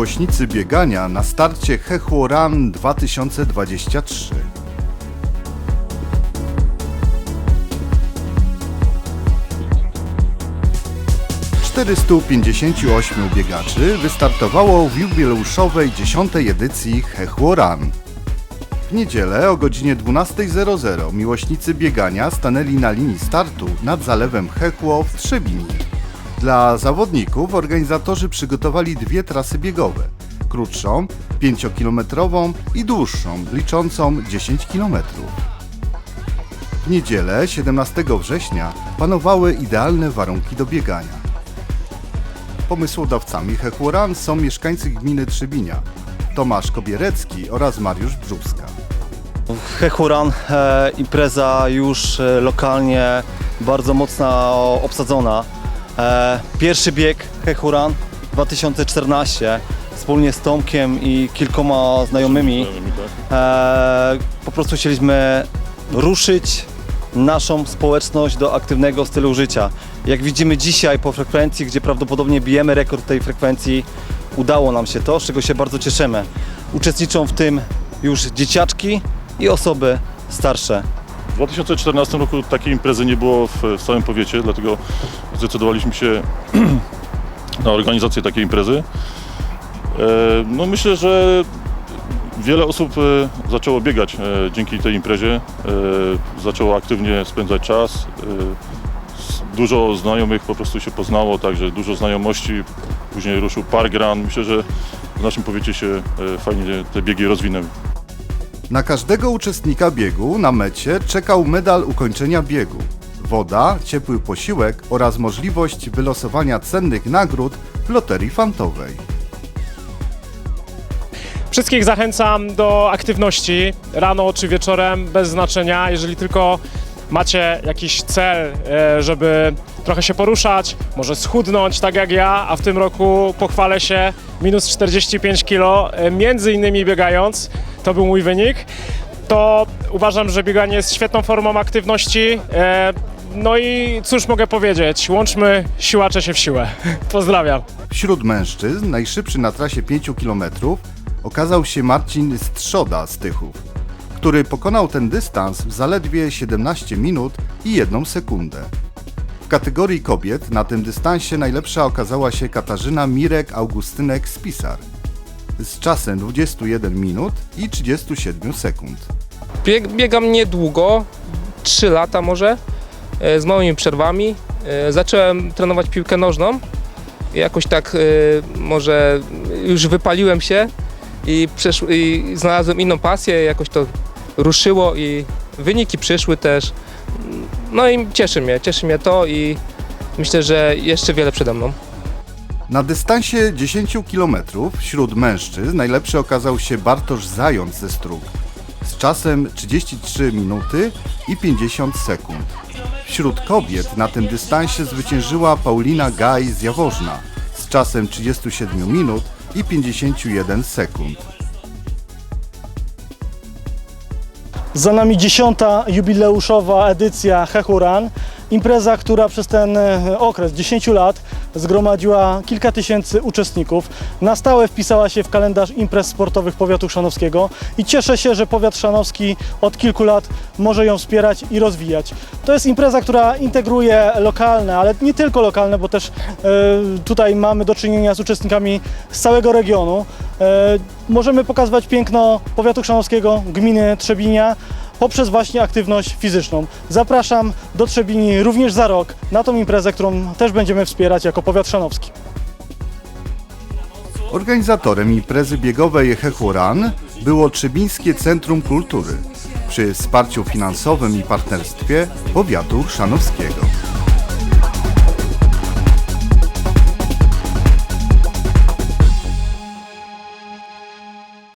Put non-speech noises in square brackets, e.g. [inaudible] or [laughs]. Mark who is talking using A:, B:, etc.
A: miłośnicy biegania na starcie Hechło Run 2023. Czterystu pięćdziesięciu ośmiu biegaczy wystartowało w jubileuszowej dziesiątej edycji Hechło Run. W niedzielę o godzinie 12.00 miłośnicy biegania stanęli na linii startu nad zalewem Hechło w Trzebini. Dla zawodników organizatorzy przygotowali dwie trasy biegowe. Krótszą, 5-kilometrową i dłuższą, liczącą 10 km. W niedzielę 17 września panowały idealne warunki do biegania. Pomysłodawcami Hechło Run są mieszkańcy gminy Trzebinia, Tomasz Kobierecki oraz Mariusz Brzuska.
B: Hechuran, e, impreza już e, lokalnie bardzo mocno obsadzona. E, pierwszy bieg Hechuran 2014 wspólnie z Tomkiem i kilkoma znajomymi. E, po prostu chcieliśmy ruszyć naszą społeczność do aktywnego stylu życia. Jak widzimy dzisiaj po frekwencji, gdzie prawdopodobnie bijemy rekord tej frekwencji, udało nam się to, z czego się bardzo cieszymy. Uczestniczą w tym już dzieciaczki i osoby starsze.
C: W 2014 roku takiej imprezy nie było w, w całym powiecie, dlatego zdecydowaliśmy się [clears throat] na organizację takiej imprezy. E, No myślę, że wiele osób e, zaczęło biegać e, dzięki tej imprezie, zaczęło aktywnie spędzać czas. Dużo znajomych po prostu się poznało, także dużo znajomości. Później ruszył parkrun. Myślę, że w naszym powiecie się fajnie te biegi rozwinęły.
A: Na każdego uczestnika biegu na mecie czekał medal ukończenia biegu, woda, ciepły posiłek oraz możliwość wylosowania cennych nagród w loterii fantowej.
D: Wszystkich zachęcam do aktywności rano czy wieczorem, bez znaczenia. Jeżeli tylko macie jakiś cel, e, żeby trochę się poruszać, może schudnąć tak jak ja, a w tym roku pochwalę się minus 45 kg, e, między innymi biegając, to był mój wynik, to uważam, że bieganie jest świetną formą aktywności. e, No i cóż mogę powiedzieć, łączmy siłacze się w siłę. [laughs] Pozdrawiam.
A: Wśród mężczyzn najszybszy na trasie 5 km okazał się Marcin Strzoda z Tychów, który pokonał ten dystans w zaledwie 17 minut i 1 sekundę. W kategorii kobiet na tym dystansie najlepsza okazała się Katarzyna Mirek Augustynek z Pisar z czasem 21 minut i 37 sekund.
E: Bieg, biegam niedługo, 3 lata może, e, z małymi przerwami. E, Zacząłem trenować piłkę nożną. Jakoś tak e, może już wypaliłem się i, i znalazłem inną pasję, jakoś to ruszyło i wyniki przyszły też. No i cieszy mnie, cieszy mnie to i myślę, że jeszcze wiele przede mną.
A: Na dystansie 10 km wśród mężczyzn najlepszy okazał się Bartosz Zając ze Strug z czasem 33 minuty i 50 sekund. Wśród kobiet na tym dystansie zwyciężyła Paulina Gaj z Jaworzna z czasem 37 minut i 51 sekund.
F: Za nami dziesiąta jubileuszowa edycja Hechuran. Impreza, która przez ten e, okres 10 lat zgromadziła kilka tysięcy uczestników. Na stałe wpisała się w kalendarz imprez sportowych powiatu chrzanowskiego i cieszę się, że powiat chrzanowski od kilku lat może ją wspierać i rozwijać. To jest impreza, która integruje lokalne, ale nie tylko lokalne, bo też e, tutaj mamy do czynienia z uczestnikami z całego regionu. E, możemy pokazywać piękno powiatu chrzanowskiego, gminy Trzebinia, poprzez właśnie aktywność fizyczną. Zapraszam do Trzebini również za rok na tą imprezę, którą też będziemy wspierać jako powiat szanowski.
A: Organizatorem imprezy biegowej Hechuran było Trzebińskie Centrum Kultury przy wsparciu finansowym i partnerstwie powiatu chrzanowskiego.